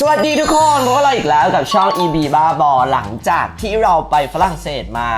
สวัสดีทุกคนพบกับเราอีกแล้วกับช่อง EB บ้าบอหลังจากที่เราไปฝรั่งเศสมา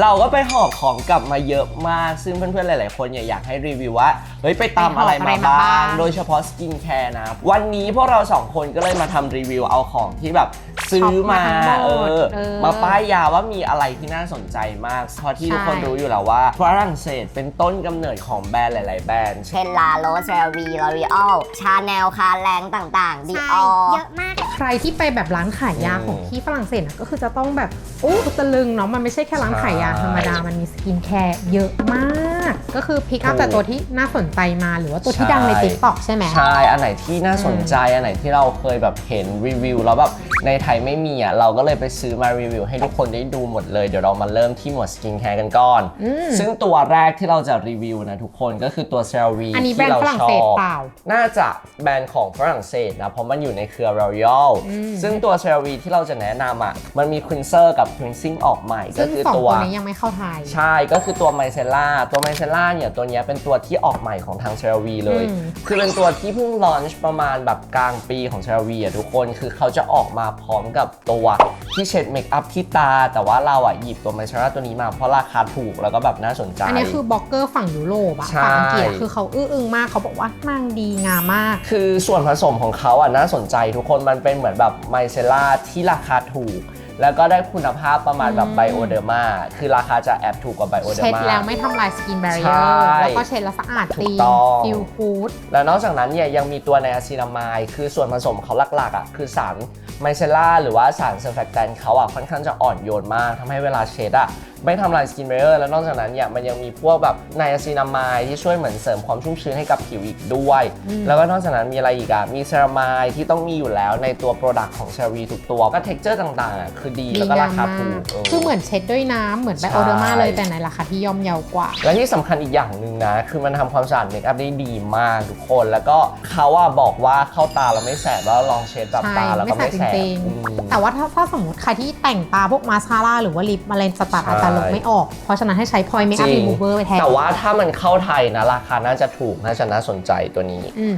เราก็ไปหอบของกลับมาเยอะมาก ซึ่งเพื่อนๆ หลาย ๆ คนเนี่ยอยากให้รีวิวว่า เฮ้ย ไปตามอะไรไปหอบอะไรมามาบ้าบ้างงโดยเฉพาะสกินแคร์นะ วันนี้พวกเราสองคนก็เลยมาทำรีวิวเอาของที่แบบซื้อมาช็อปมาทั้งหมเอดอเออมาป้ายยาว่ามีอะไรที่น่าสนใจมาก เพราะที่ทุกคนใช่รู้อยู่แล้วว่าฝรั่งเศสเป็นต้นกำเนิดของแบรนด์หลาย ๆ แบรนด์ เช่นลาโรสเซรวีลอรีออลชาแนลคาแรงต่างๆดีออเยอะมากใครที่ไปแบบร้านขายยาอืมของที่ฝรั่งเศสอะก็คือจะต้องแบบโอ้ตะลึงเนาะมันไม่ใช่แค่ร้านขายยาใช่ธรรมดามันมีสกินแคร์เยอะมาก ก็คือพิกอัพถูกแต่ตัวที่น่าสนใจมาหรือว่าตัวที่ดังในใช่ติ๊กต็อกใช่ไหม ใช่ อันไหนที่น่าสนใจ อันไหนที่เราเคยแบบเห็นรีวิวแล้วแบบในไทยไม่มีอะ เราก็เลยไปซื้อมารีวิวให้ทุกคนได้ดูหมดเลย เดี๋ยวเรามาเริ่มที่หมวดสกินแคร์กันก่อนอืมซึ่งตัวแรกที่เราจะรีวิวนะทุกคนก็คือตัวเซรวีอันนี้แบรที่นด์เราฝรั่งชอเศสบเปล่า น่าจะแบรนด์ของฝรั่งเศสนะ เพราะมันอยู่ในเครือ Royal อืมซึ่งตัวเซรวีที่เราจะแนะนำอะ มันมีควินเซอร์กับควินซิ่งออกใหม่ก็ซึ่งคือสองตัวตัวนี้ยังไม่เข้าไทย ใช่ก็คือตัวไมเซล่าตัวไมเซล่าเนี่ยตัวเนี้ยเป็นตัวที่ออกใหม่ของทางเชลวีเลย อืม คือเป็นตัวที่เพิ่งลอนช์ประมาณแบบกลางปีของเชลวีอะทุกคนคือเขาจะออกมาพร้อมกับตัวที่เช็ดเมคอัพที่ตา แต่ว่าเราอะหยิบตัวไมเซล่าตัวนี้มาเพราะราคาถูกแล้วก็แบบน่าสนใจ อันนี้คือบล็อกเกอร์ฝั่งยุโรปอะใช่ ฝั่งอังกฤษอะคือเขาอื้ออึงมากเขาบอกว่านางดีงามมาก คือส่วนผสมของเขาอะน่าสนใจทุกคนมันเป็นเหมือนแบบไมเซล่าที่ราคาถูก แล้วก็ได้คุณภาพประมาณแบบอืมไบโอเดอร์มาคือราคาจะแอบถูกกว่าไบโอเดอเช็ดร์มาแล้วไม่ทำลายสกินแบรีใช่เออร์แล้วก็เช็ดแล้วสะอาดถูตีกต้องฟิลฟูดแล้วนอกจากนั้นเนี่ยยังมีตัวไนอาซินามายคือส่วนผสมเขาหลักๆอะคือสารไมเซล่าหรือว่าสารเซอร์แฟกแตนเขาอะค่อนข้างจะอ่อนโยนมากทำให้เวลาเช็ดอะ ไม่ทำลายสกินเบรเออร์แล้วนอกจากนั้นเนี่ยมันยังมีพวกแบบไนอาซินามายที่ช่วยเหมือนเสริมความชุ่มชื้นให้กับผิวอีกด้วย แล้วก็นอกจากนั้นมีอะไรอีกอะมีเซรามายที่ต้องมีอยู่แล้วในตัวโปรดักต์ของเชอรีทุกตัวก็เท็กเจอร์ต่างๆอะคือดีแล้วก็ราคาถูกคือเหมือนเช็ดด้วยน้ำเหมือนไบโอเดอร์มาใช่เลยแต่ในราคาที่ย่อมเยาวกว่า และที่สำคัญอีกอย่างหนึ่งนะ คือมันทำความสะอาดเมคอัพได้ดีมากทุกคน แล้วก็เขาว่าบอกว่าเข้าตาเราไม่แสบแล้วลองเช็ดแบบใช่ตาแล้วก็ไม่ไม่แสแสบบจริงอืม ๆ แต่ว่าถ้าถ้าสมมติใครที่แต่งตาพวกมาสคาร่าหรือว่าลิปอะไรสตัดใช่ อาจจะลบไม่ออก เพราะฉะนั้นให้ใช้พอยเมคอัพจริรีงมูเวอร์ไปแทน แต่ว่าถ้ามันเข้าไทยนะราคาน่าจะถูกน่าจะน่าสนใจตัวนี้ อืม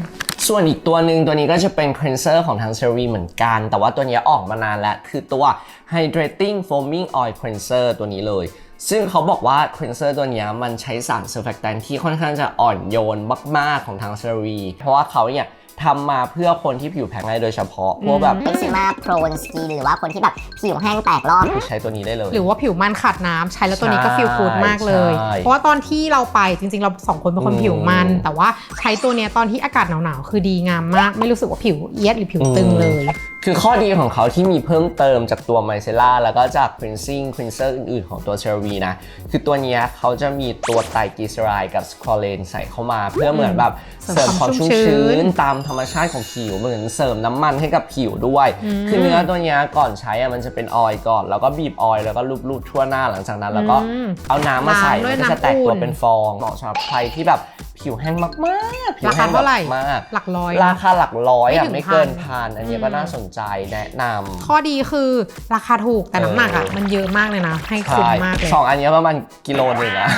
ส่วนอีกตัวหนึ่งตัวนี้ก็จะเป็น cleanser ของทาง c e r e เหมือนกัน แต่ว่าตัวนี้ออกมานานแล้ว คือตัว hydrating foaming oil cleanser ตัวนี้เลย ซึ่งเขาบอกว่า cleanser ตัวเนี้ยมันใช้สาร surfactant ที่ค่อนข้างจะอ่อนโยนมาก ๆของทาง c e r e เพราะว่าเขาเนี่ย ทำมาเพื่อคนที่ผิวแพ้ง่ายโดยเฉพาะพวกแบบเอ็กซิมาโพรนสกินหรือว่าคนที่แบบผิวแห้งแตกรอบใช้ตัวนี้ได้เลย หรือว่าผิวมันขาดน้ำใช้แล้วตัวนี้ก็ใช่ฟิลกูดมากเลย ใช่เพราะว่าตอนที่เราไปจริง ๆ เราสองคนเป็นคนอืมผิวมัน แต่ว่าใช้ตัวเนี้ยตอนที่อากาศหนาวๆคือดีงามมาก ไม่รู้สึกว่าผิวเอียดหรือผิวตึงเลย คือข้อดีของเขาที่มีเพิ่มเติมจากตัวไมเซล่าแล้วก็จาก cleansing cleanser อื่นๆ ของตัวเชอรีนะ คือตัวเนี้ยเขาจะมีตัวไตรกลีเซอไรด์กับสคลอเรนใส่เข้ามา เพื่อเหมือนแบบเสเสริริมมความมคาวชุ่ชุ่มมชื้ชื้นนตามธรรมชาติของผิวเหมือนเสริมน้ำมันให้กับผิวด้วยอืมคือเนื้อตัวเนี้ยก่อนใช้อะมันจะเป็นออยล์ก่อน แล้วก็บีบออยล์แล้วก็ลูบๆทั่วหน้าหลังจากนั้น แล้วก็อืมเอาน้ำมาใส่ล้างด้วยมันก็จะแตกน้ำอุ่ตัวนเป็นฟองเหมาะสำหรับใครที่แบบ ผิวแห้งมากๆผิวราแห้คางแบบเท่าไหร่ มากหลักร้อยราคาหลักร้อยอะไม่ถึงไม่เกินพันพันอันนี้อืมก็น่าสนใจแนะนำ ข้อดีคือราคาถูกแต่น้ำหนักอะเออ มันเยอะมากเลยนะ ให้คุ้มมากเลย สองอันเนี้ยประมาณกิโลหนึ่งอะ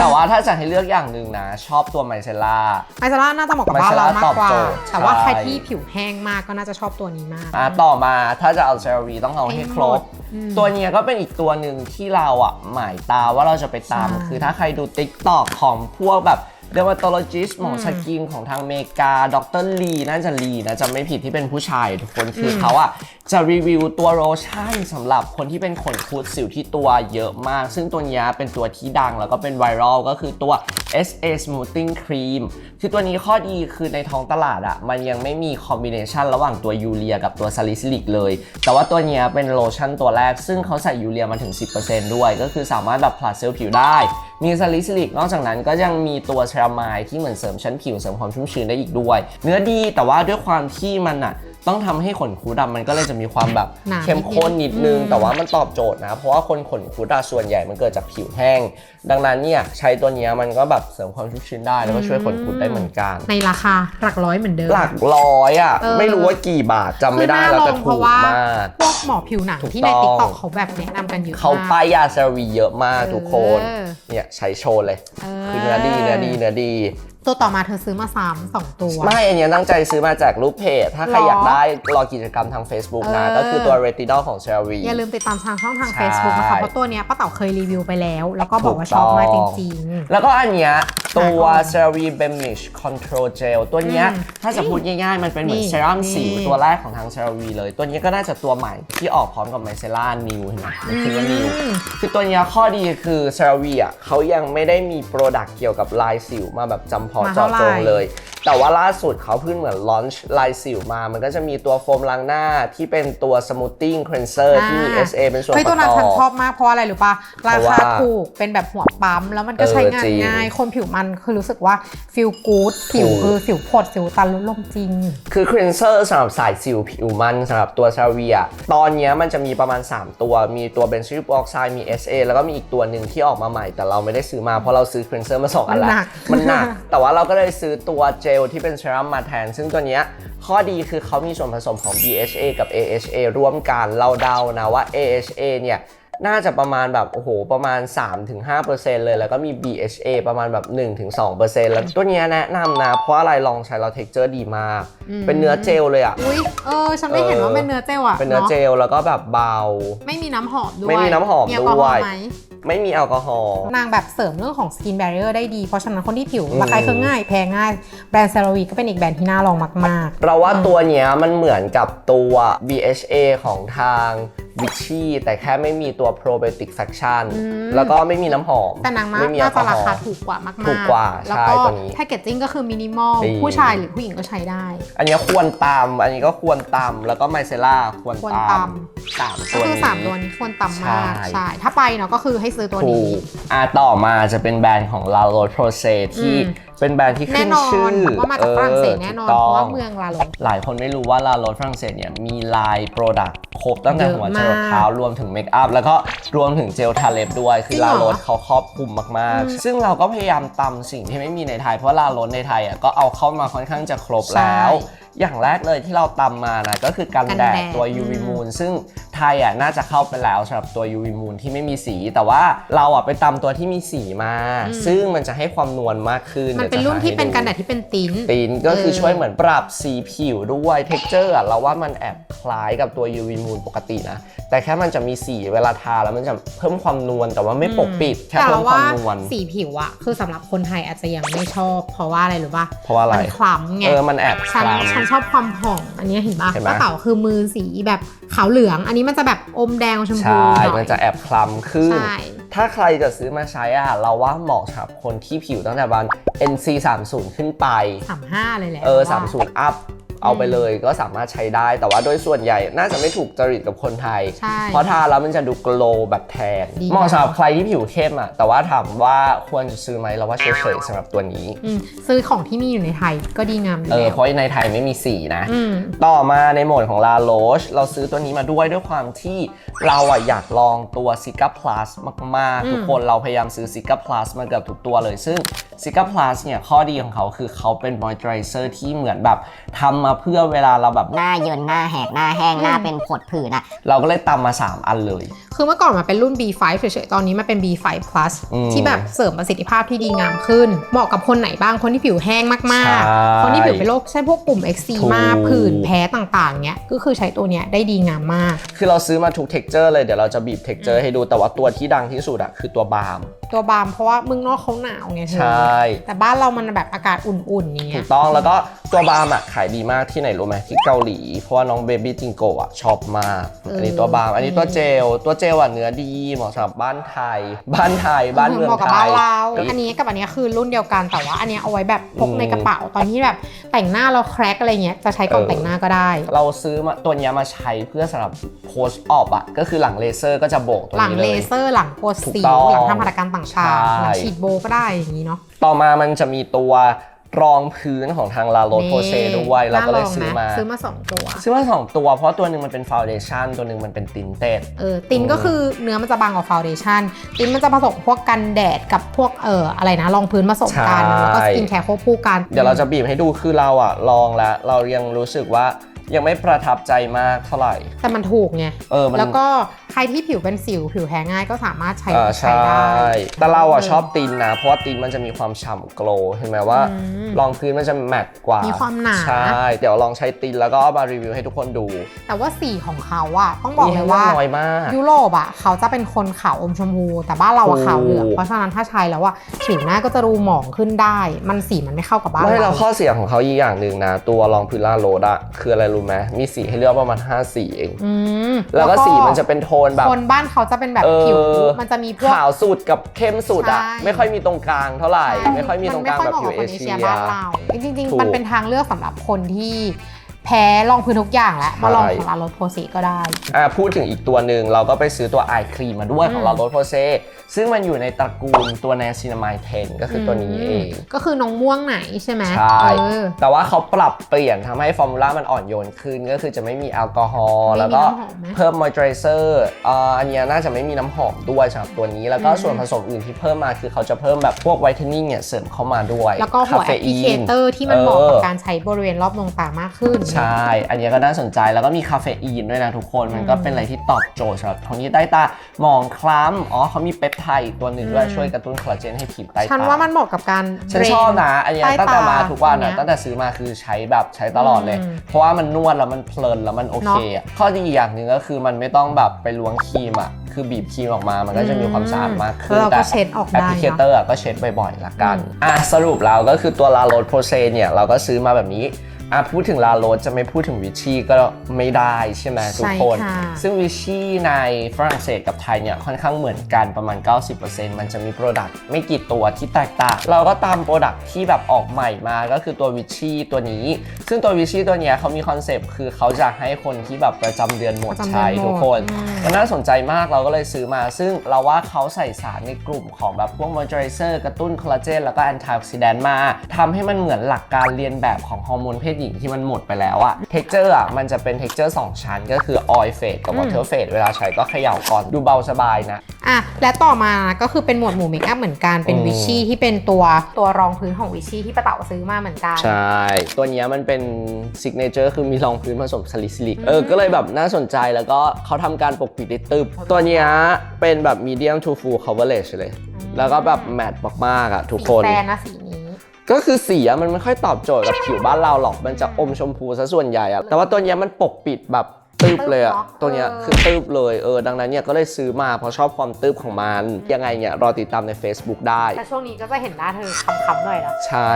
แต่ว่าถ้าจะให้เลือกอย่างหนึ่งนะ ชอบตัวไมเซล่า ไมซาร่าน่าจะเหมาะกับบ้านเรามากกว่า ไมซาร่าตอบโจทย์แต่ว่าใช่ใครที่ผิวแห้งมากก็น่าจะชอบตัวนี้มาก อะต่อมาถ้าจะเอาเซรวีต้องเอาให้ครบอืมตัวเนี้ยก็เป็นอีกตัวหนึ่งที่เราอะหมายตาว่าเราจะไปตามใช่คือถ้าใครดู t ิ k t o k ของพวกแบบ dermatologist หมอสกินของทางอเมริกา ดรลีน่าจะลีนะจำไม่ผิดที่เป็นผู้ชายทุกคนคืออมเขาอะจะรีวิวตัวโลชั่นสำหรับคนที่เป็นขนคุดสิวที่ตัวเยอะมาก ซึ่งตัวเนี้ยเป็นตัวที่ดังแล้วก็เป็นไวรัลก็คือตัว SA Smoothing Cream คือตัวนี้ข้อดีคือในท้องตลาดอะมันยังไม่มีคอมบิเนชันระหว่างตัวยูเรียกับตัวซาลิซิลิกเลย แต่ว่าตัวเนี้ยเป็นโลชั่นตัวแรก ซึ่งเขาใส่ยูเรียมาถึง 10%ด้วย ก็คือสามารถแบบผลัดเซลล์ผิวได้ มีซาลิซิลิก นอกจากนั้นก็ยังมีตัวเชรามายที่เหมือนเสริมชั้นผิวเสริมความชุ่มชื้นได้อีกด้วย เนื้อดีแต่ว่าด้วยความที่มันอะ ต้องทำให้ขนคุดอะมันก็เลยจะมีความแบบหนาเข้มข้นนิดนึงอืมแต่ว่ามันตอบโจทย์นะ เพราะว่าคนขนคุดอะส่วนใหญ่มันเกิดจากผิวแห้ง ดังนั้นเนี่ยใช้ตัวเนี้ยมันก็แบบเสริมความชุ่มชื้นได้แล้วก็ช่วยขนคุดได้เหมือนกัน ในราคาหลักร้อยเหมือนเดิม หลักร้อยอะเออไม่รู้ว่ากี่บาทจำไม่ได้คือน่าแล้วลแต่องเพถูกราะว่ามากพวกหมอผิวหนังถูกที่ในต้องติ๊กต็อกเขาแบบแนะนำกันเยอะเขามากป้ายยาเซรวีเยอะมากทุกคนเออเนี่ยใช้โชว์เลยเออคือเนื้อดีเนื้อดีเนื้อดี ตัวต่อมาเธอซื้อมาซ้ำสองตัว ไม่ อันเนี้ยตั้งใจซื้อมาจากรูปเพจ ถ้าใครหรออยากได้รอกิจกรรมทาง Facebook นะ เออ ก็คือตัว Retinol ของ c e r a v i อย่าลืมติดตามทางช่องทาง ใช่ Facebook นะคะเพราะตัวเนี้ยป้าเต๋าเคยรีวิวไปแล้ว แล้วก็บอกว่าชอบมากจริง แล้วก็อันเนี้ยตัวหาก่อน c e r a v i Blemish Control Gel ตัวเนี้ยอืมถ้าจะพูดง่ายๆ มันเป็นเหมือนนี่เซรั่มสิวนี่ ตัวแรกของทาง c e r a v i เลย ตัวเนี้ยก็น่าจะตัวใหม่ที่ออกพร้อมกับ Micellar New เห็นไหมมันคือว่า New อืมคือตัวเนี้ยข้อดีคือ c e r a v i อะเขายังไม่ได้มีโปรดักต์เกี่ยวกับลายสิวมาแบบจำเพาะมาเจาะเท่าไหร่จงเลย แต่ว่าล่าสุดเขาเพิ่งเหมือนลอนช์ลายสิวมา มันก็จะมีตัวโฟมล้างหน้าที่เป็นตัว smoothing cleanser ที่มี SA เป็นส่วนเฮ้ยปตัวระนั้นกฉันอบชอบมากเพราะอะไรหรือปะราเพราะคาว่าถูกเป็นแบบหัวปั๊ม แล้วมันก็เออใช้งานจริงง่าย คนผิวมันคือรู้สึกว่าฟิลกู๊ดผิวถูกคือสิวผดสิวตันลดลมจริง คือ cleanser สำหรับสายสิวผิวมันสำหรับตัวซาเวียตอนเนี้ยมันจะมีประมาณ 3 ตัวมีตัวเบนซิลออกไซด์มี SA แล้วก็มีอีกตัวหนึ่งที่ออกมาใหม่ แต่เราไม่ได้ซื้อมาเพราะเราซื้อ cleanser มาสองอันแล้วมันหนักมันหนักแต่ว่าเราก็เลยซื้อตัวเจลที่เป็นเซรั่มมาแทน ซึ่งตัวเนี้ยข้อดีคือเขามีส่วนผสมของ BHA กับ AHA ร่วมกันเราเดานะว่า AHA เนี่ย น่าจะประมาณแบบโอ้โหประมาณ 3-5%เลย แล้วก็มี BHA ประมาณแบบ 1-2%แล้วตัวเนี้ยแนะนำนะ เพราะอะไรลองใช้เราเท็กเจอร์ดีมาก เป็นเนื้อเจลเลยอะอุ้ยเออฉันไม่เห็นว่าเป็นเนื้อเจลอะเป็นเนื้อเจาะลแล้วก็แบบเบา ไม่มีน้ำหอมด้วยไม่มีน้ำหอมแอลกอฮอด้วยล์ไหมไม่มีแอลกอฮอล์นางแบบเสริมเรื่องของสกินแบร r เ e อร์ได้ดี เพราะฉะนั้นคนที่ผิวอืมระคายเคืองง่าย แพ้ง่าย แบรนด์เซราวีก็เป็นอีกแบรนด์ที่น่าลองมากเราว่าตัวเนี้ยมันเหมือนกับตัว BHA ของทาง วิชีแต่แค่ไม่มีตัว probiotic fraction แล้วก็ไม่มีน้ำหอมๆแต่นางมาไม่มีแอน่าลกอจะฮราอคาล์ ถูกกว่ามากๆถูกกว่าแล้วใช่ก็ตัวนี้แพคเกจจิ้งก็คือมินิมอล ดี ผู้ชายหรือผู้หญิงก็ใช้ได้ อันเนี้ยควรตามอันนี้ก็ควรตามแล้วก็ไมเซล่าควรควรตาตามม สามก็ตัวคือนี้ สามตัวนี้ควรตำมาก ใช่ ใช่ ถ้าไปเนาะก็คือให้ซื้อตัวถูนี้ กอะต่อมาจะเป็นแบรนด์ของ La Roche Posay ที่อืม เป็นแบรนด์ที่แน่ขึ้นนอชื่นอว่ามาจากฝรั่งเศสแน่นอนถูกเพต้ราะว่าเมืองลาโลหลายคนไม่รู้ว่าลาโรสฝรั่งเศสเนี่ยมีลายโปรดักต์ครบตั้งแต่เยอะหัวจรดมากเท้ารวมถึงเมคอัพแล้วก็รวมถึงเจลทาเล็บด้วย คืจริองเหรอลาโรสเขาครอบคลุมมาก ๆ ซึ่งเราก็พยายามตำสิ่งที่ไม่มีในไทยเพราะลาโรสในไทยอะก็เอาเข้ามาค่อนข้างจะครบแล้ว อย่างแรกเลยที่เราตำมานะก็คือกันกันแดแดดดตัว UV Moon ซึ่งไทยอะน่าจะเข้าไปแล้วสำหรับตัว UV Moon ที่ไม่มีสี แต่ว่าเราอะไปตำตัวที่มีสีมาซึ่งมันจะให้ความนวลมากขึ้นมันเป็นดี๋ยวจะรุ่นที่หาให้เป็นกันแดดูดที่เป็นติ้น ตีนก็คือเออ ช่วยเหมือนปรับสีผิวด้วยเท็กเจอร์เราว่ามันแอบคล้ายกับตัว UV Moon ปกตินะ แต่แค่มันจะมีสีเวลาทาแล้วมันจะเพิ่มความนวลแต่ว่าไม่ปกปิดแค่แต่เพิ่เรามควาว่ามนวลสีผิวอะคือสำหรับคนไทยอาจจะยังไม่ชอบ เพราะว่าอะไรหรือปะเพราะว่าอะไร มันคล้ำไงเออมันแอบคฉันล้ฉันชอบความผ่องอันนี้เห็นปะเห็นไหมกระเป๋าคือมือสีแบบขาวเหลือง อันนี้มันจะแบบอมแดงชมำพูใช่ หน่อยมันจะแอบคล้ำขึ้น ใช่ถ้าใครจะซื้อมาใช้อะเราว่าเหมาะสำหรับคนที่ผิวตั้งแต่วัน NC 3 0ขึ้นไป สามห้าเลยแหละเออว่า 30 อัพ เอาไปเลยก็สามารถใช้ได้ แต่ว่าโดยส่วนใหญ่น่าจะไม่ถูกจริตกับคนไทย ใช่ เพราะทาแล้วมันจะดูโกลว์แบบแทนดี เหมาะสำหรับใครที่ผิวเข้มอะแต่ว่าถามว่าควรจะซื้อไหมเราว่าเฉยๆสำหรับตัวนี้อืมซื้อของที่มีอยู่ในไทยก็ดีงามอยู่เออแล้วเพราะในไทยไม่มีสีนะ อืม ต่อมาในโหมดของ La Roche เราซื้อตัวนี้มาด้วยด้วยความที่เราอะอยากลองตัว s i g a Plus มาก อืม ๆ ทุกคนเราพยายามซื้อ s i g a Plus มาเกือบทุกตัวเลย ซึ่ง s i g a Plus เนี่ยข้อดีของเขาคือเขาเป็น moisturizer ที่เหมือนแบบทำมาเพื่อเวลาเราแบบ หน้าเยินหน้าแหกหน้าแห้งหน้าเป็นผดผื่นอะเราก็เลยตำมา 3 อันเลย คือเมื่อก่อนมันเป็นรุ่น B5 เฉยๆ ตอนนี้มันเป็น B5 Plus อืมที่แบบเสริมประสิทธิภาพที่ดีงามขึ้น เหมาะกับคนไหนบ้าง คนที่ผิวแห้งมากใช่ๆ คนที่ผิวเป็นโรคเช่นพวกกลุ่มถู eczema กผื่นแพ้ต่างๆเงี้ย ก็คือใช้ตัวเนี้ยได้ดีงามมาก คือเราซื้อมาทุก texture เลยเดี๋ยวเราจะบีบ texture ให้ดูแต่ว่าตัวที่ดังที่สุดอะคือตัวบาล์มตัวบาล์มเพราะว่าเมึงนอกเขาหนาวไงเธอใช่แต่บ้านเรามันแบบอากาศอุ่นๆอย่างเงี้ถูย กต้องแล้วก็ตัวบาล์มอะขายดีมากที่ไหนรู้ไหมที่เกาหลี เพราะว่าน้องเบบี้จิงโกะอะชอบมาก อันนี้ตัวบาล์มอันนี้ตัวเจล ตัวเจลอะเนื้อดีเหมาะสำหรับบ้านไทย บ้านไทยบ้านเมืองเหมาะกับไทบ้านยเราอันนี้กับอันเนี้ยคือรุ่นเดียวกันแต่ว่าอันเนี้ยเอาไว้แบบพกในอืมกระเป๋าตอนที่แบบแต่งหน้าเราแครกอะไรเงี้ยจะใช้ก่อนเออแต่งหน้าก็ได้ เราซื้อมาตัวเนี้ยมาใช้เพื่อสำหรับโพสออฟอะก็คือหลังเลเซอร์ก็จะโบกตัวหลังนี้เลเลยเซอร์หลังโกดถูกสีต้องหลังทำหัตถการต่างใช่ๆหลังฉีดโบก็ได้อย่างนี้เนาะต่อมามันจะมีตัว รองพื้นของทางลาโรโพเซด้วยเราก็เลยน่งซื้อนะมาซื้อมาสองตัว ซื้อมาสองตัวเพราะตัวหนึ่งมันเป็นฟาวเดชั่นตัวหนึ่งมันเป็นตินเต็ดเออตินก็คือเนื้อมันจะบางกว่าฟาวเดชั่นตินมันจะผสมพวกกันแดดกับพวกเอออะไรนะรองพื้นผสมกันใช่แล้วก็สกินแคร์ควบคู่กัน เดี๋ยวเราจะบีบให้ดูคือเราอะลองแล้วเรายังรู้สึกว่า ยังไม่ประทับใจมากเท่าไหร่ แต่มันถูกไง เออมันแล้วก็รที่ผิวเป็นสิวผิวแพ้ง่ายก็สามารถใช้อ่าใช้ใช่ได้แต่เราอะชอบตีนนะ เพราะว่าตีนมันจะมีความฉ่ำโกลว์เห็นไหมว่า อืมรองพื้นมันจะแมตต์กว่ามีความหนา ใช่ เดี๋ยวลองใช้ตีนแล้วก็เอามารีวิวให้ทุกคนดูแต่ว่าสีของเขาอะต้องบอกเลยว่า น้อยมาก ยุโรปอะเขาจะเป็นคนขาวอมชมพู แต่บ้านเราอะถูก ขาวเหลืองเพราะฉะนั้นถ้าใช้แล้วอะผิวหน้าก็จะรูหมองขึ้นได้ มันสีมันไม่เข้ากับบ้านไม่เราเราข้อเสียของเขาอีกอย่างหนึ่งนะ ตัวรองพื้นล่าโรดอะคืออะไรรู้ไหมมีสีให้เลือกประมาณ5สีเอง อืมแล้วก็สีมันจะเป็นโทนแบบ คนบ้านเขาจะเป็นแบบเออ ผิว มันจะมีพวก ขาวสุดกับเข้มสุดอะใช่ ไม่ค่อยมีตรงกลางเท่าไหร่ ไม่ค่อยมีตรงกลางแบบผิวมันเอไม่ค่อยเหมาะกับคนเอเชีเชียยบ้านเราจริงถูกๆมันเป็นทางเลือกสำหรับคนที่ แพ้ลองพื้นทุกอย่างแล้วมาลองของลาโรสโพสีก็ได้อะพูดถึงอีกตัวหนึ่งเราก็ไปซื้อตัวไอครีมมาด้วยของอืมเราโรสโพเซซึ่งมันอยู่ในตระกูลตัวแนซินามายเทนก็คือตัวนี้เอง ก็คือน้องม่วงไหนใช่ไหมใช่เออแต่ว่าเขาปรับเปลี่ยนทำให้ฟอร์มูล่ามันอ่อนโยนขึ้น ก็คือจะไม่มีแอลกอฮอล์ไม่มีแล้วก็น้ำหอมไหมเพิ่มมอยเจอร์เซอร์อันเนี้ยน่าจะไม่มีน้ำหอมด้วยสำหรับตัวนี้แล้วก็อืมส่วนผสมอื่นที่เพิ่มมาคือเขาจะเพิ่มแบบพวกไวท์เทนนิ่งเนี่ยเสริมเข้ามาด้วย แล้วก็หัวคาแอเฟปพลิอีเคนเตอร์ที่มันเหมาะกับการใช้บริเวณรอบดวงตามากขึ้นใช่ อันเนี้ยก็น่าสนใจแล้วก็มีคาเฟอีนด้วยนะทุกคน มันก็เป็นอะไรที่ตอบโจทย์สำหรับคนที่ใต้ตาหมองคล้ำอ๋อเขามีเปปไทด์อีกตัวหนึ่งด้วยอืมช่วยกระตุ้นคอลลาเจนให้ผิวใต้ตา ฉันว่ามันเหมาะกับการฉันชอบนะอันเนี้ยใต้ตั้งแต่มาตาทุกวันตรอะงเนี้ยตั้งแต่ซื้อมาคือใช้แบบใช้ตลอดเลยอืมเพราะว่ามันนวดแล้วมันเพลินแล้วมันโอเคอะข้อดีอีกอย่างหนึ่งก็คือมันไม่ต้องแบบไปล้วงครีมอะคือบีบครีมออกมามันก็จะมีความสะอาดมากขึ้นแล้วเราก็แต่เช็ดออกแอปได้พลิเคเนเตออะร์อะก็เช็ดบ่อยๆละกันอะสรุปแล้วก็คือตัวลาโรดโปรเซเนี่ยเราก็ซื้อมาแบบนี้ อะพูดถึงลาโรดจะไม่พูดถึงวิชี่ก็ไม่ได้ใช่ไหมทุกคนใช่ค่ะซึ่งวิชี่ในฝรั่งเศสกับไทยเนี่ยค่อนข้างเหมือนกันประมาณ 90%มันจะมีโปรดักต์ไม่กี่ตัวที่แตกต่าง เราก็ตามโปรดักต์ที่แบบออกใหม่มาก็คือตัววิชี่ตัวนี้ ซึ่งตัววิชี่ตัวเนี้ยเขามีคอนเซปต์คือเขาจะให้คนที่แบบประจำเดือนหมดประจำเดือนใช้หมดทุกคนอืมมันน่าสนใจมากเราก็เลยซื้อมา ซึ่งเราว่าเขาใส่สารในกลุ่มของแบบพวกมอยเจอร์เซอร์กระตุ้นคอลลาเจนแล้วก็แอนตี้ออกซิแดนต์มาทำให้มันเหมือนหลักการเรียนแบบของฮอร์โมนเพศหญิงที่มันหมดไปแล้วอะเท็กเจอร์อะมันจะเป็นเท็กเจอร์2ชั้น ก็คือออยเฟสกับวอเตอร์เฟสเวลาใช้ก็เขย่าก่อนดูเบาสบายนะ อะ และต่อมาก็คือเป็นหมวดหมู่เมคอัพเหมือนกันเป็นอืม วิชชี่ที่เป็นตัวตัวรองพื้นของวิชชี่ที่ป้าเต๋าซื้อมาเหมือนกัน ใช่ ตัวเนี้ยมันเป็นซิกเนเจอร์คือมีรองพื้นผสมสลิซิลิก เออ ก็เลยแบบน่าสนใจแล้วก็เขาทำการปกปิดได้ตึบ ตัวเนี้ยเป็นแบบ medium to full coverage เลย แล้วก็แบบแมตต์มากๆอะทุกคน สีแซนนะสีนี้ ก็คือสีอะมันไม่ค่อยตอบโจทย์กับผิวบ้านเราหรอกมันจะอมชมพูซะส่วนใหญ่อะแต่ว่าตัวเนี้ยมันปกปิดแบบตึบเลยอะตึบเนอะตัวเนี้ยเออ คือตึบเลยเออดังนั้นเนี่ยก็เลยซื้อมาเพราะชอบความตึบของมันยังไงเนี่ยรอติดตามใน Facebook ได้ แต่ช่วงนี้ก็จะเห็นหน้าเธอคำๆหน่อยนะ ใช่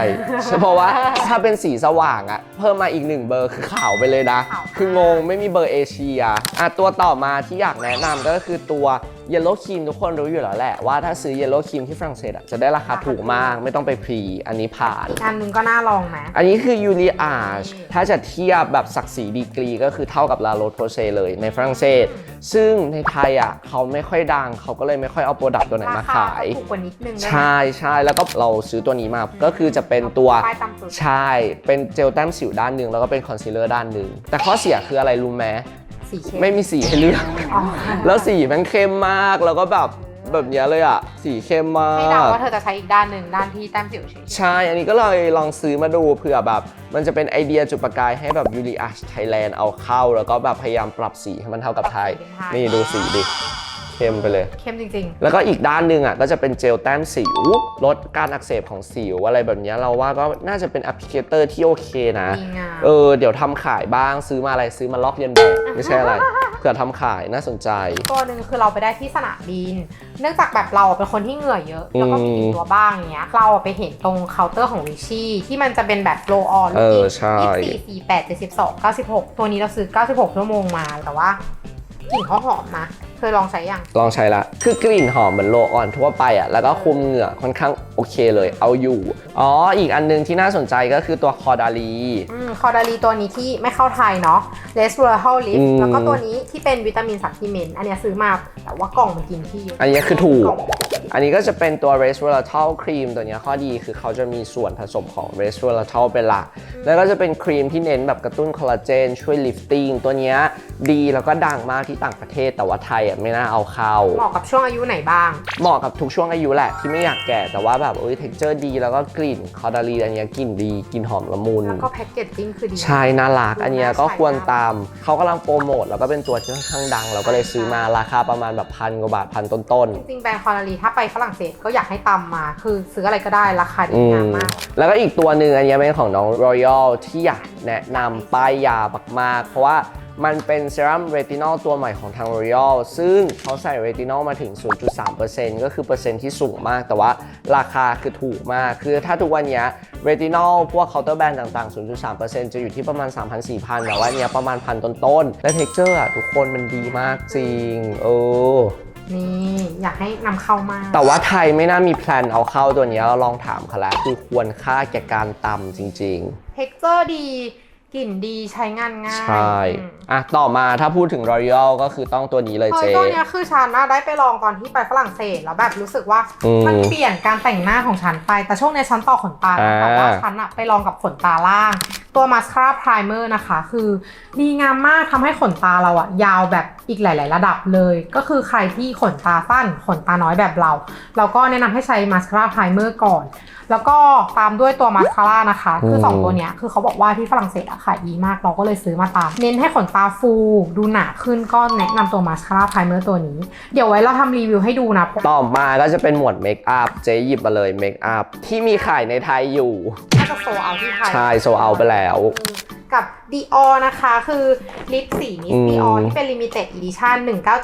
ใช่เพราะว่าถ้าเป็นสีสว่างอะเพิ่มมาอีกหนึ่งเบอร์คือขาวไปเลยนะ ขาว คืองงไม่มีเบอร์เอเชียอะตัวต่อมาที่อยากแนะนำก็คือตัว เยลโล่ครีมทุกคนรู้อยู่แล้วแหละว่าถ้าซื้อเยลโล่ครีมที่ฝรั่งเศสอะจะได้ราคาถูกมากไม่ต้องไปพรีอันนี้ผ่านงานนึงก็น่าลองนะอันนี้คือยูริอาชถ้าจะเทียบแบบศักดิ์ศรีดีกรี ก็คือเท่ากับลาโร p โ o เซเลยในฝรั่งเศส ซึ่งในไทยอะเขาไม่ค่อยดังเขาก็เลยไม่ค่อยเอาโปรดักต์ตัวไหนรามาคาขายก็ถูกกว่านิดนึงด้วยนะ ใช่ใช่แล้วก็เราซื้อตัวนี้มาก็คือจะเป็นตัวป้ายตามสุดใช่เป็นเจลแต้มสิวด้านหนึ่งแล้วก็เป็นคอนซีลเลอร์ด้านหนึ่งแต่ข้อเสียคืออะไรรู้ไหม สีเข้มไม่มีสีให้เลือกอ๋อแล้วสีมันเข้มมากแล้วก็แบบแบบเนี้ยเลยอะสีเข้มมาให้เดาก ว่าเธอจะใช้อีกด้านหนึ่งด้านที่แต้มสิวเฉยๆใช่ อันนี้ก็เลยลองซื้อมาดูเผื่อแบบ มันจะเป็นไอเดียจุดประกายให้แบบยูริอาชไทยแลนด์เอาเข้า แล้วก็แบบพยายามปรับสีให้มันเท่ากับไทยปรับสีเป็นไทยนี่ดูสีดิ เข้มไปเลย เข้มจริง แล้วก็อีกด้านหนึ่งอะก็จะเป็นเจลแต้มสิว ลดการอักเสบของสิวอะไรแบบเนี้ยเราว่าก็น่าจะเป็นแอปพลิเคเตอร์ที่โอเคนะ ดีงาม เออเดี๋ยวทำขายบ้างซื้อมาอะไรซื้อมาลอกเลียนแบบไม่ใช่อะไรเผื่อทำขายน่าสนใจ ๆ ตัวหนึ่งคือเราไปได้ที่สนามบิน เนื่องจากแบบเราเป็นคนที่เหงื่อเยอะ แล้วก็มีกลิ่นตัวบ้างอย่างเงี้ย เราไปเห็นตรงเคาน์เตอร์ของวิชี่ที่มันจะเป็นแบบโลออนเออใช่ ยี่สี่สี่แปดเจ็ดสิบสองเก้าสิบหกตัวนี้เราซื้อ96ชั่วโมงมาแต่ว่ากลิ่นเขาหอมนะ เคยลองใช้ยัง ลองใช้ละ คือกลิ่นหอมเหมือนโลออนทั่วไปอะ แล้วก็คุมเหงื่อค่อนข้างโอเคเลย เอาอยู่ อ๋อ อีกอันนึงที่น่าสนใจก็คือตัวคอดาลีอืมคอร์ดาลีตัวนี้ที่ไม่เข้าไทยเนาะ r e s v e r a l Lift อืมแล้วก็ตัวนี้ที่เป็นวิตามินซัพพลีเมนต์ อันเนี้ยซื้อมา แต่ว่ากล่องมันกินที่เยอะอันนี้คือถูกล่องอันนี้ก็จะเป็นตัว r e s v e r a t o l Cream ตัวเนี้ยข้อดีคือเขาจะมีส่วนผสมของ r e s v e r a t o l เป็นหลัก แล้วก็จะเป็นครีมที่เน้นแบบกระตุ้นคอลลาเจนช่วย lifting ตัวเนี้ยดีแล้วก็ดังมากที่ต่างประเทศแต่ว่าไทยอะไม่น่าเอาเข้า เหมาะกับช่วงอายุไหนบ้าง เหมาะกับทุกช่วงอายุแหละที่ไม่อยากแก่แต่ว่าแบบแบบเอ้ยเท็กเจอร์ดีแล้วก็กลิ่นคอร์ดาลีอันเนี้ยกลิ่นดีกลิ่นหอมละมุน แล้วก็แพ็กเกจจิ้งคือดี ใช่น่ารักอันเนี้ยก็น่าใช้ควรตาม เขากำลังโปรโมทแล้วก็เป็นตัวที่ค่อนข้างดัง เราก็เลยซื้อมาราคาประมาณแบบพันกว่าบาทพันต้นจริงๆแบรนด์คอนารีถ้าไปฝรั่งเศสก็อยากให้ตามมา คือซื้ออะไรก็ได้ราคาๆดีอืงามมมาก แล้วก็อีกตัวหนึ่งอันเนี้ยเป็นของน้อง Royal ที่อยากแนะนำป้ายยามากๆ เพราะว่า มันเป็นเซรั่มเรตินอลตัวใหม่ของทาง L'Oreal ซึ่งเขาใส่เรตินอลมาถึง 0.3%ก็คือเปอร์เซ็นต์ที่สูงมาก แต่ว่าราคาคือถูกมาก คือถ้าทุกวันเนี้ยเรตินอลพวกเคาน์เตอร์แบรนด์ต่างๆ 0.3%จะอยู่ที่ประมาณ 3,000-4,000 แต่ว่าอันเนี้ยประมาณพันต้นๆ และเท็กเจอร์อะทุกคนมันดีมากจริง เออนี่อยากให้นำเข้ามา แต่ว่าไทยไม่น่ามีแพลนเอาเข้าตัวเนี้ยเราลองถามเขาแล้วคือควรค่าแก่การตำจริง ๆ เท็กเจอร์ดี กลิ่นดีใช้งานง่ายใช่อืมอะต่อมาถ้าพูดถึง Royal ก็คือต้องตัวนี้เลยเฮ้เจยตัวเนี้ยคือฉันน่ะได้ไปลองตอนที่ไปฝรั่งเศสแล้วแบบรู้สึกว่าอืมมันเปลี่ยนการแต่งหน้าของฉันไป แต่ช่วงเนี้ยฉันต่อขนตานะอ่า แต่ว่าฉันอะไปลองกับขนตาล่าง ตัวมาสคาร่าพร i เมอร์นะคะ คือดีงามมากทำให้ขนตาเราอะยาวแบบ อีกหลาย ๆ ระดับเลย ก็คือใครที่ขนตาสั้นขนตาน้อยแบบเรา เราก็แนะนำให้ใช้มาสคาร่าพร i เมอร์ก่อน แล้วก็ตามด้วยตัวมาสคาร่านะคะ คือ 2 ตัวเนี้ยคือเขาบอกว่าที่ฝรั่งเศสอะขายดีมาก เราก็เลยซื้อมาตาม เน้นให้ขนตาฟูดูหนาขึ้นก็แนะนำตัวมาสคาร่าพร i เมอร์ตัวนี้ เดี๋ยวไว้เราทำรีวิวให้ดูนะต่อมาก็จะเป็นหมวดเมคอัพเจ๊หยิบมาเลยเมคอัพที่มีขายในไทยอยู่น่าจะโซเอาที่ไทยใช่โซเอาไปแล้วกับ d ีออนะคะ คือลิปสีมิสอืมดีออที่เป็น Limited Edition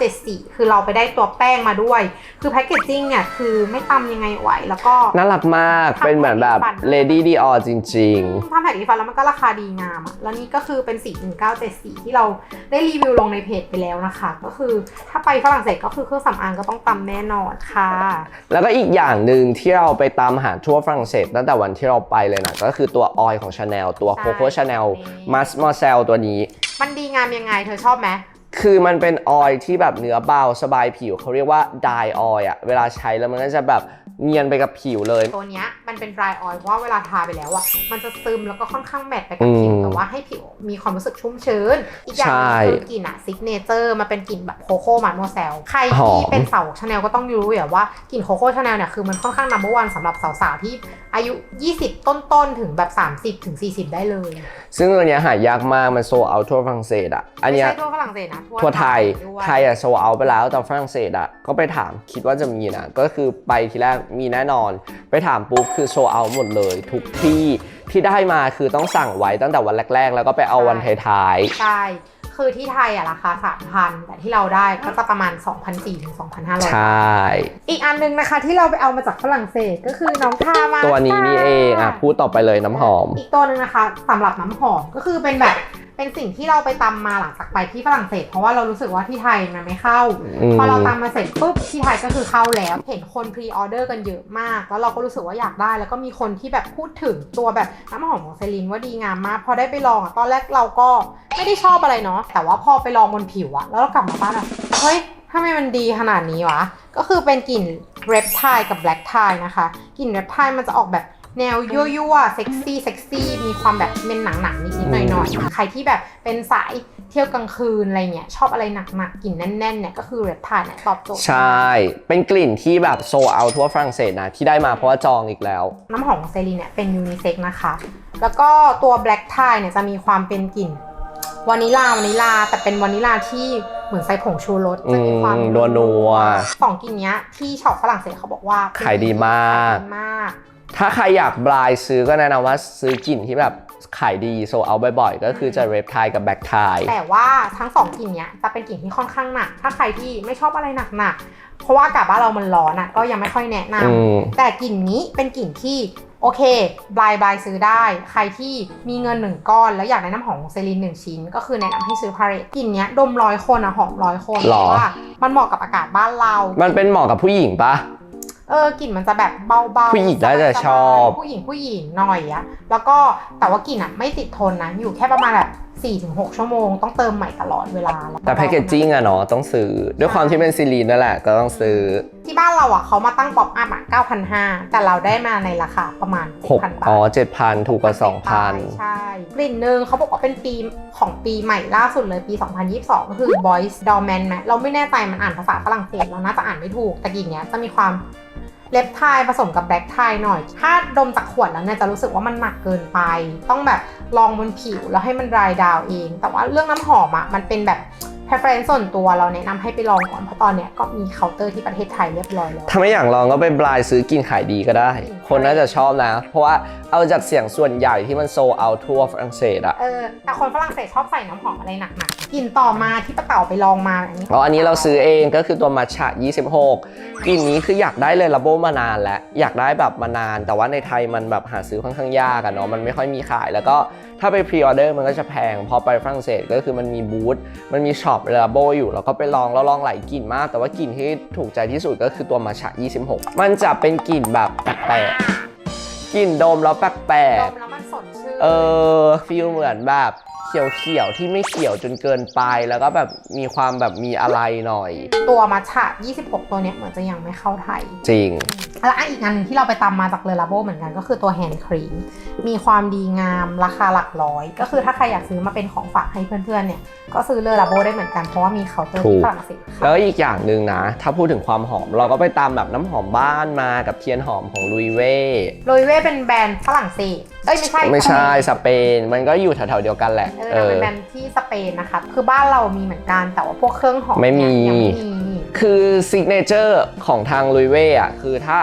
1974 คือเราไปได้ตัวแป้งมาด้วย คือแพคเกจจิ้งเนี่ยคือไม่ตำยังไงไหว แล้วก็น่ารักมากเป็นเหมือนแบบ Lady Dior จริงทำแผ่นดีฟันแล้วมันก็ราคาดีงามอะแล้วนี่ก็คือเป็นสี 1974 ที่เราได้รีวิวลงในเพจไปแล้วนะคะ ก็คือถ้าไปฝรั่งเศสก็คือเครื่องสำอางก็ต้องตำแน่นอนค่ะๆแล้วก็อีกอย่างหนึ่งที่เราไปตามหาทั่วฝรั่งเศสตั้งแต่วันที่เราไปเลยนะก็คือตัวออยล์ของ Chanel ตัวใช่ Coco Chanel นี่ Mas m o r c e l ตัวนี้ มันดีงามยังไงเธอชอบไหมคือมันเป็นออยล์ที่แบบเนื้อเบาสบายผิวเขาเรียกว่า dye oil อะเวลาใช้แล้วมันก็จะแบบเนียนไปกับผิวเลย ตัวเนี้ยมันเป็น dry oil เพราะว่าเวลาทาไปแล้วอะมันจะซึมแล้วก็ค่อนข้างแมตต์ไปกับผิวอืมแต่ว่าให้ผิวมีความรู้สึกชุ่มชื้น อีกอย่างหใช่นึงคือกลิ่นอะซิกเนเจอร์มันเป็นกลิ่นแบบโคโค่มาโนเซลใครหอที่ม เป็นเสาวชาแนลก็ต้องรู้อยู่แล้วว่ากลิ่นโคโค่ชาแนลเนี่ยคือมันค่อนข้างนัมเบอร์วันสำหรับสาวๆที่อายุ 20 ต้นๆถึงแบบ 30ถึง40 ได้เลยซึ่งตัวเนี้ยหายากมากมันโซเอาทั่วฝรั่งเศสอะอันไม่เนี้ยใช่ทั่วฝรั่งเศสนะทั่วไทย ด้วย ไทยอะโซเอาไปแล้วแต่ฝรั่งเศสอะก็ไปถามคิดว่าจะมีนะ ก็คือไปทีแรกมีแน่นอน ไปถามปุ๊บคือโซเอาหมดเลย ทุกที่ที่ได้มาคือต้องสั่งไว้ตั้งแต่วันแรก ๆ แล้วก็ไปเอาวันท้ายใช่คือที่ไทยอะราคา3,000แต่ที่เราได้ก็จะประมาณ 2,400ถึงๆ2,500ใช่อีกอันหนึงนะคะที่เราไปเอามาจากฝรั่งเศสก็คือน้องทามาตัวนี้นี่เองอะพูดต่อไปเลยน้ำหอม อีกตัวหนึ่งนะคะสำหรับน้ำหอมก็คือเป็นแบบ เป็นสิ่งที่เราไปตำมาหลังจากไปที่ฝรั่งเศส เพราะว่าเรารู้สึกว่าที่ไทยมันไม่เข้าอืมพอเราตำมาเสร็จปุ๊บที่ไทยก็คือเข้าแล้ว เห็นคนพรีออเดอร์กันเยอะมาก แล้วเราก็รู้สึกว่าอยากได้ แล้วก็มีคนที่แบบพูดถึงตัวแบบน้ำหอมของเซรินว่าดีงามมาก พอได้ไปลองอะตอนแรกเราก็ไม่ได้ชอบอะไรเนาะแต่ว่าพอไปลองบนผิวอะแล้วเรากลับมาบ้านอะเฮ้ยทำไมมันดีขนาดนี้วะก็คือเป็นกลิ่น Reptile กับ Black Tie นะคะกลิ่น Reptile มันจะออกแบบ แนวยั่วๆเซ็กซี่เซ็กซี่มีความแบบเป็นหนังๆนิดๆหน่อยๆ ใครที่แบบเป็นสายเที่ยวกลางคืนอะไรเงี้ยชอบอะไรหนักๆกลิ่นแน่นๆเนี่ยก็คือ Reptile เนี่ยตอบโจทย์ใช่ เป็นกลิ่นที่แบบโซเอาทั่วฝรั่งเศสนะที่ได้มาเพราะว่าจองอีกแล้ว น้ำหอมของเซรีเนี่ยเป็นยูนิเซ็กนะคะ แล้วก็ตัว Black Tie เนี่ยจะมีความเป็นกลิ่นวานิลาวานิลาแต่เป็นวานิลาที่เหมือนใส่ผงชูรสจะมีความอืมนัวๆสองกลิ่นเนี้ยที่ช็อปฝรั่งเศสเขาบอกว่าเป็นขายดีมากขายดีมาก ถ้าใครอยากบลายซื้อก็แนะนำว่าซื้อกลิ่นที่แบบขายดีโซเอาบ่อยๆ ก็คือจะเรปไทกับแบ็กไทแต่ว่าทั้งสองกลิ่นเนี้ยจะเป็นกลิ่นที่ค่อนข้างหนัก ถ้าใครที่ไม่ชอบอะไรหนักๆ เพราะว่าอากาศบ้านเรามันร้อนอะก็ยังไม่ค่อยแนะนอืมำแต่กลิ่นนี้เป็นกลิ่นที่โอเคบลายบลายซื้อได้ ใครที่มีเงินหนึ่งก้อน แล้วอยากได้น้ำหอมของเซรีนหนึ่งชิ้น ก็คือแนะนำให้ซื้อพาเรตกลิ่นเนี้ยดมร้อยคนอะหอมร้อยคนหรอเพราะว่ามันเหมาะกับอากาศบ้านเรา มันเป็นเหมาะกับผู้หญิงปะ เออกลิ่นมันจะแบบเบาๆผู้หญิงน่าจะชอบ ผู้หญิงผู้หญิงหน่อยอะแล้วก็แต่ว่ากลิ่นอะไม่ติดทนนะ อยู่แค่ประมาณแบบ4-6ชั่วโมงต้องเติมใหม่ตลอดเวลาล้วแต่แพคเกจจิ้งอะเนาะต้องซื้อ ด้วยความที่เป็นซีรีนนั่นแหละก็ต้องซื้อ ที่บ้านเราอะเขามาตั้งป๊อปอัพอะ9,500แต่เราได้มาในราคาประมาณ6 7,000บาอ๋อท7,000ถูกกว่าใช่กลิ่นหนึ่งเขาบอกว่าเป็นปีของปีใหม่ล่าสุดเลยปี 2022 ก็คือ Boys Dorman ไหมเราไม่แน่ใจมันอ่านภาษาฝรั่งเศสเราน่าจะอ่านไม่ถูกแต่กลิ่นเนี้ยจะมีความ เล็บไทยผสมกับแบล็กไทยหน่อย ถ้าดมจากขวดแล้วเนี่ยจะรู้สึกว่ามันหนักเกินไป ต้องแบบลองบนผิวแล้วให้มันดรายดาวเอง แต่ว่าเรื่องน้ำหอมอะมันเป็นแบบ preference ส่วนตัวเราแนะนำให้ไปลองก่อนเพราะตอนเนี้ยก็มีเคาน์เตอร์ที่ประเทศไทยเรียบร้อยแล้วถ้าไม่อยากลองก็ไปบลายซื้อกินขายดีก็ได้ คนน่าจะชอบนะ เพราะว่าเอาจากเสียงส่วนใหญ่ที่มันโซเอาทั่วฝรั่งเศสอะเออแต่คนฝรั่งเศสชอบใส่น้ำหอมอะไรหนักๆกลิ่นต่อมาที่ป้าเต่าไปลองมาอันนี้อ๋ออันนี้เราซื้อเองก็คือตัวมัชฉะ26กลิ่นนี้คืออยากได้เลยระโบมานานแล้วอยากได้แบบมานาน แต่ว่าในไทยมันแบบหาซื้อค่อนข้างยากอะเนาะมันไม่ค่อยมีขาย แล้วก็ถ้าไปพรีออเดอร์มันก็จะแพงพอไปฝรั่งเศสก็คือมันมีบูธมันมีช็อประโบอยู่แล้วก็ไปลองแล้วลองหลายกลิ่นมาก แต่ว่ากลิ่นที่ถูกใจที่สุดก็คือตัวมัชฉะ26 มันจะเป็นกลิ่นแบบแปลกๆกลิ่นดมแล้วแปลดกมแล้วมันสดชื่นๆเออฟีลเหมือนแบบ เขียวๆที่ไม่เขียวจนเกินไป แล้วก็แบบมีความแบบมีอะไรหน่อย ตัวมัทฉะ26 ตัวเนี้ยเหมือนจะยังไม่เข้าไทย จริง แล้วอีกอันหนึงที่เราไปตามมาจากเลอลาโบเหมือนกันก็คือตัวแฮนด์ครีม มีความดีงามราคาหลักร้อย ก็คือถ้าใครอยากซื้อมาเป็นของฝากให้เพื่อนๆเนี่ย ก็ซื้อเลอลาโบได้เหมือนกันเพราะว่ามีเคาน์เตอร์ถูที่กฝรั่งเศสค่ะแล้วอีกอย่างหนึ่งนะ ถ้าพูดถึงความหอมเราก็ไปตามแบบน้ำหอมบ้านมากับเทียนหอมของลุยเว่โรยเว่เป็นแบรนด์ฝรั่งเศส เอ้ยไม่ใช่ไม่ใช่เขสเปน มันก็อยู่แถวๆเดียวกันแหละเออเอเป็นอแบรนด์ที่สเปนนะคะคือบ้านเรามีเหมือนกันแต่ว่าพวกเครื่องหอมไม่มีเนี่ยยังไม่มีคือซิกเนเจอร์ของทางลุยเว่อะคือถ้า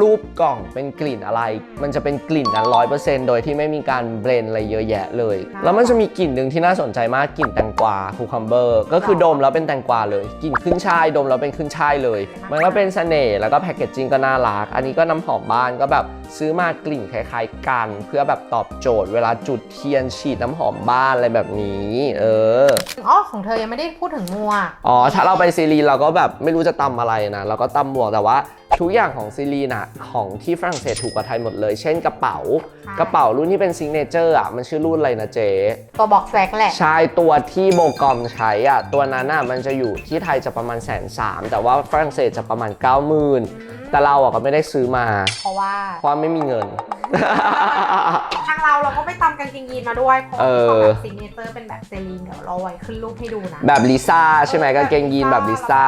รูปกล่องเป็นกลิ่นอะไร มันจะเป็นกลิ่นนั้นร้อยเปอร์เซ็นต์โดยที่ไม่มีการเบรนอะไรเยอะแยะเลย แล้วมันจะมีกลิ่นหนึ่งที่น่าสนใจมากกลิ่นแตงกวาคูคัมเบอร์ ก็คือดมแล้วเป็นแตงกวาเลยกลิ่นขึ้นช่ายดมแล้วเป็นขึ้นช่ายเลย มันก็เป็นเสน่ห์แล้วก็แพคเกจจิ้งก็น่ารัก อันนี้ก็น้ำหอมบ้านก็แบบซื้อมากลิ่นคล้ายๆกัน เพื่อแบบตอบโจทย์เวลาจุดเทียนฉีดน้ำหอมบ้านอะไรแบบนี้ เอออ๋อของเธอยังไม่ได้พูดถึงมัวอ๋อถ้าเราไปซีรีนเราก็แบบไม่รู้จะตำอะไรนะเราก็ตำหมวกแต่ว่า ทุกอย่างของซีรีนอะของที่ฝรั่งเศสถูกกว่าไทยหมดเลย เช่นกระเป๋าใช่กระเป๋ารุ่นที่เป็นซิงเนเจอร์อะมันชื่อรุ่นอะไรนะเจ๊ ตัวบ็อกแซกแหละ ใช่ตัวที่โบกอมใช้อะตัวนั้นอะมันจะอยู่ที่ไทยจะประมาณแสนสามแต่ว่าฝรั่งเศสจะประมาณ 90,000 แต่เราอะก็ไม่ได้ซื้อมาเพราะว่า เพราะไม่มีเงิน ทางเราเราก็ไปตำกางเกงยีนมาด้วยเพราะเอว่าอแบบซิกเนเจอร์เป็นแบบเซรีนเดี๋ยวเราไว้ขึ้นรูปให้ดูนะแบบลิซ่าใช่ไหมกางเกงยีนแบบลิซ่า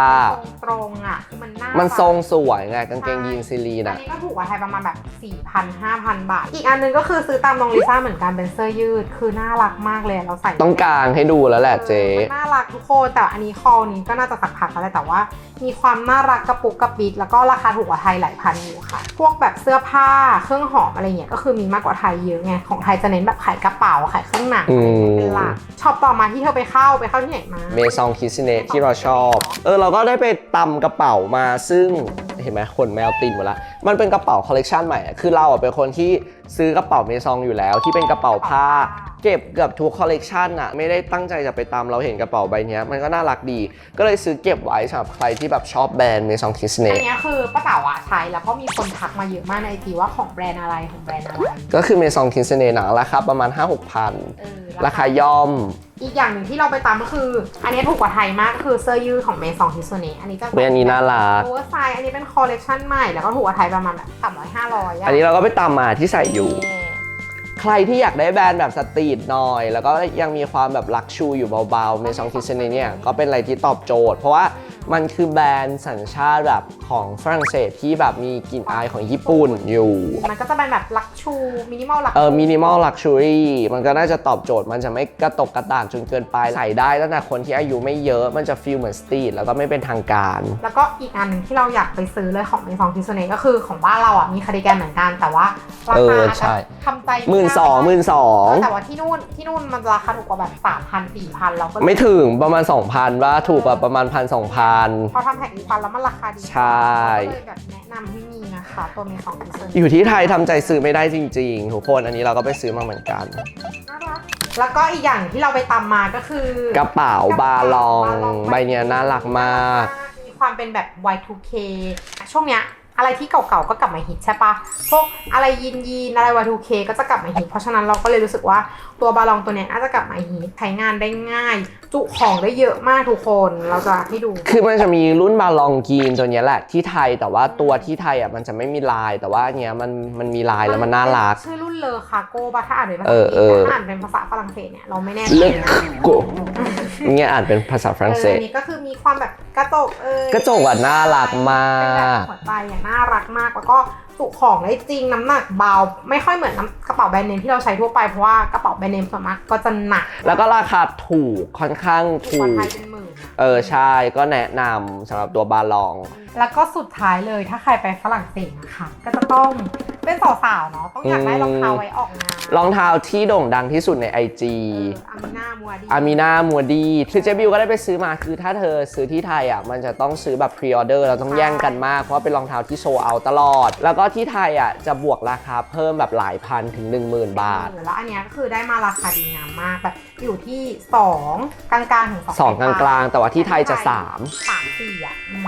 ตรงๆอะคือมันน่ามันรักทรงสวยไงกางเกงยีนซีรีนอันอะนี้ก็ถูกกว่าไทยประมาณแบบ4,000 5,000 บาท อีกอันหนึงก็คือซื้อตามน้องลิซ่าเหมือนกันเป็นเสื้อยืดคือน่ารักมากเลยเราใส่ต้องกางให้ดูแล้วแหละเจ๊ออมันน่ารักทุกคนแต่อันนี้คอนี้ก็น่าจะสักพักแล้วแหละแต่ว่า มีความน่ารักกระปุกกระปิดแล้วก็ราคาถูกกว่าไทยหลายพันอยู่ค่ะ พวกแบบเสื้อผ้าเครื่องหอมอะไรเงี้ยก็คือมีมากกว่าไทยเยอะไงของไทยจะเน้นแบบขายกระเป๋าขายเครื่องหนังอือะไรเงี้ยเป็นหลักช็อปต่อมาที่เธอไปเข้าไปเข้าที่ไหนมาเมซองคิสเนที่เราชอบ เออเราก็ได้ไปตำกระเป๋ามาซึ่งเห็นไหมขนแมวตินหมดละมันเป็นกระเป๋าคอลเลกชันใหม่อะคือเราอะเป็นคนที่ ซื้อกระเป๋าเมซองอยู่แล้ว ที่เป็นกระเป๋าผ้า เก็บเกือบทุกคอลเลกชันอะไม่ได้ตั้งใจจะไปตามเราเห็นกระเป๋าใบเนี้ยมันก็น่ารักดี ก็เลยซื้อเก็บไว้สำหรับใครที่แบบชอบแบรนด์เมซองคิสเนอันเนี้ยคือป้าเต๋าอะใช้แล้วก็มีคนทักมาเยอะมากในไอจีว่าของแบรนด์อะไรของแบรนด์อะไรก็คือเมซองคิสเนหนังราคาประมาณ 5-6พันเออราคาย่อม อีกอย่างหนึ่งที่เราไปตามก็คือ อันนี้ถูกกว่าไทยมากก็คือเสื้อยืดของเมซองฮิโซเนะอันนี้จะเว้ยอันนี้น่ารัก โอเวอร์ไซส์อันนี้เป็นคอลเลกชันใหม่แล้วก็ถูกกว่าไทยประมาณแบบสามร้อยห้าร้อยอันนี้เราก็ไปตามมาที่ใส่อยู่ ใครที่อยากได้แบรนด์แบบสตรีทหน่อย แล้วก็ยังมีความแบบลักชูอยู่เบาๆเมซองคิสเนเนี่ยก็เป็นอะไรที่ตอบโจทย์ เพราะว่า มันคือแบรนด์สัญชาติแบบของฝรั่งเศสที่แบบมีกลิ่นอายของญี่ปุ่นอยู่ มันก็จะเป็นแบบลักชูมินิมอลลักเออมินิมอลลักชูรี่มันก็น่าจะตอบโจทย์มันจะไม่กระตกกระตากจนเกินไปใส่ได้ตั้งแต่คนที่อายุไม่เยอะมันจะฟีลเหมือนสตรีทแล้วก็ไม่เป็นทางการ แล้วก็อีกอันหนึงที่เราอยากไปซื้อเลยของเมซองฮิโซเนะก็คือของบ้านเราอะมีคาร์ดิแกนเหมือนกันแต่ว่าราเอคาออาจใช่จะทำใจหมื่นสองหมื่นสองแต่ว่าที่นู่นที่นู่นมันราคาถูกกว่าแบบสามพันสี่พันเราก็เลยไม่ถึงประมาณ2,000ว่าถูกกว่าประมาณพันสองพันพอทำแท็กอีฟันแล้วมันราคาดีใช่ ก็เลยแบบแนะนำให้มีนะคะตัวเมซองฮิโซเนะอยู่ที่ไทยทำใจซื้อไม่ได้จริงๆทุกคนอันนี้เราก็ไปซื้อมาเหมือนกัน น่ารักแล้วก็อีกอย่างที่เราไปตามมาก็คือกระเป๋าบาลอง ใบเนี้ยน่ารักมาก มีความเป็นแบบ Y2K ช่วงเนี้ย อะไรที่เก่าๆก็กลับมาฮิตใช่ปะพวกอะไรยีนยีนอะไร Y2K ก็จะกลับมาฮิตเพราะฉะนั้นเราก็เลยรู้สึกว่าตัวบาลองตัวเนี้ยน่าจะกลับมาฮิตใช้งานได้ง่าย จุของได้เยอะมากทุกคนเราจะให้ดู คือมันจะมีรุ่นบาลองกีนตัวเนี้ยแหละที่ไทยแต่ว่าตัวที่ไทยอะมันจะไม่มีลาย แต่ว่าอันเนี้ยมันมันมีลายแล้วมันน่ารัก ชื่อรุ่นเลอคาโก้ปะถ้าอ่านเป็นภาษาเออัองกฤษเออแต่ถ้าอ่านเป็นภาษาฝรั่งเศสเนี่ยเราไม่แน่ใจเลิกนะโกเนี่ยอ่านเป็นภาษาฝรั่งเศออสอันนี้ก็คือมีความแบบกระจกเอยกระจกอะน่ารักมาก เป็นแบบหัวใจอย่างน่ารักมากแล้วก็ จุของได้จริงน้ำหนักเบา ไม่ค่อยเหมือนน้ำกระเป๋าแบรนด์เนมที่เราใช้ทั่วไปเพราะว่ากระเป๋าแบรนด์เนมส่วนมากก็จะหนักแล้วก็ราคาถูกค่อนข้างถูถูกกไทยเป็นหมื่นอะเออใช่ก็แนะนำสำหรับตัวบาลอง แล้วก็สุดท้ายเลยถ้าใครไปฝรั่งเศสนะคะก็จะต้องเป็นสาวๆเนาะต้องอยากได้รองเท้าไว้ออกงานรองเท้าที่โด่งดังที่สุดใน IG เอออามิน่ามัวดีอามินามัวดีคือเจบิวก็ได้ไปซื้อมาคือถ้าเธอซื้อที่ไทยอะมันจะต้องซื้อแบบพรีออเดอร์เราต้องแย่งกันมาก เพราะว่าเป็นรองเท้าที่โซเอาตลอด แล้วก็ที่ไทยอะจะบวกราคาเพิ่มแบบหลายพันถึง 10,000 บาทเออแล้วอันเนี้ยก็คือได้มาราคาดีงามมากแบบอยู่ที่ 2 กลางๆถึง2สองกลางๆ แต่ว่าที่ไทยจะ3สามสี่อะอืม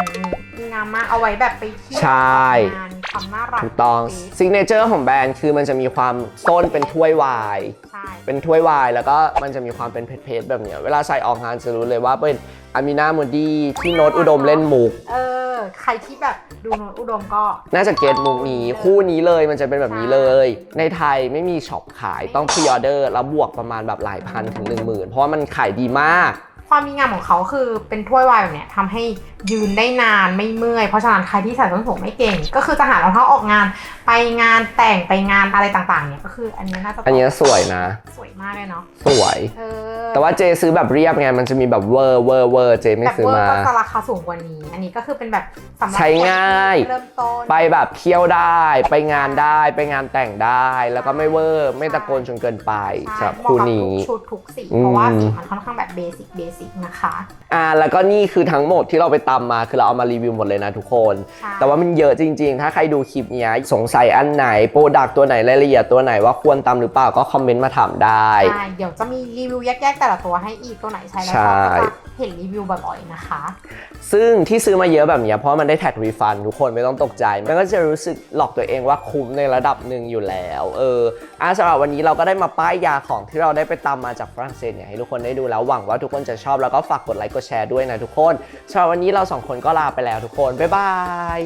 ดีงามมากเอาไว้แบบไปเที่ยวใช่ งานมี ความน่ารักถูกต้องปิ๊บซิกเนเจอร์ของแบรนด์คือมันจะมีความส้นเป็นถ้วยวาย ใช่ เป็นถ้วยวายแล้วก็มันจะมีความเป็นเพชรๆแบบเนี้ย เวลาใส่ออกงานจะรู้เลยว่าเป็นอามินามูดีที่โน้ตอุดมเล่นมุก เออ ใครที่แบบดูโนตอุดมก็ น่าจะเก็ตมุกนี้คู่นี้เลยมันจะเป็นแบบนี้เลย ในไทยไม่มีช็อปขายต้องพรีออเดอร์แล้วบวกประมาณแบบหลายพันถึง1 0,000เพราะว่ามันขายดีมาก ความมีงามของเขาคือเป็นถ้วยวายแบบเนี้ยทำให้ ยืนได้นานไม่เมื่อยเพราะฉะนั้นใครที่ใส่ส้นสูงไม่เก่ง ก็คือจะหารองเท้าออกงานไปงานแต่งไปงานอะไรต่างๆเนี่ยก็คืออันนี้น่าจะอันเนี้ยสวยนะ สวยมากเลยเนาะสวย เออแต่ว่าเจซื้อแบบเรียบไงมันจะมีแบบเวอร์เวอร์เวอร์เจไม่แบบซื้อเวอร์มาก็จะราคาสูงกว่านี้ อันนี้ก็คือเป็นแบบสำหรับใช้ง่ายคนที่เริ่มต้นไปแบบเที่ยวได้ ไปงานได้ไปงานแต่งได้ แล้วก็ไม่เวอร์ไม่ตะโกนจนเกินไปสำหรับเหมาะคู่กับนี้ทุกชุดทุกสีอืมเพราะว่าสีมันค่อนข้างแบบเบสิกเบสิกนะคะอ่าแล้วก็นี่คือทั้งหมดที่เราไปตำมาคือเราเอามารีวิวหมดเลยนะทุกคนใช่แต่ว่ามันเยอะจริง ๆ ถ้าใครดูคลิปเนี้ยสงสัยอันไหนโปรดักตัวไหนรายละเอียดตัวไหนว่าควรตำหรือเปล่าก็คอมเมนต์มาถามได้ ใช่เดี๋ยวจะมีรีวิวแยกๆแต่ละตัวให้อีกตัวไหนใช้แล้วใช่ก็จะเห็นรีวิวบ่อยๆนะคะ ซึ่งที่ซื้อมาเยอะแบบเนี้ยเพราะมันได้แท็กรีฟันทุกคนไม่ต้องตกใจ มันก็จะรู้สึกหลอกตัวเองว่าคุ้มในระดับหนึ่งอยู่แล้วเอออะสำหรับวันนี้เราก็ได้มาป้ายยาของที่เราได้ไปตำมาจากฝรั่งเศสเนี่ยให้ทุกคนได้ดูแล้วหวังว่าทุกคนจะชอบแล้วก็ฝากกดไลค์กดแชร์ด้วยนะทุกคนสำหรับวันนี้ราสองคนก็ลาไปแล้วทุกคน บ๊ายบาย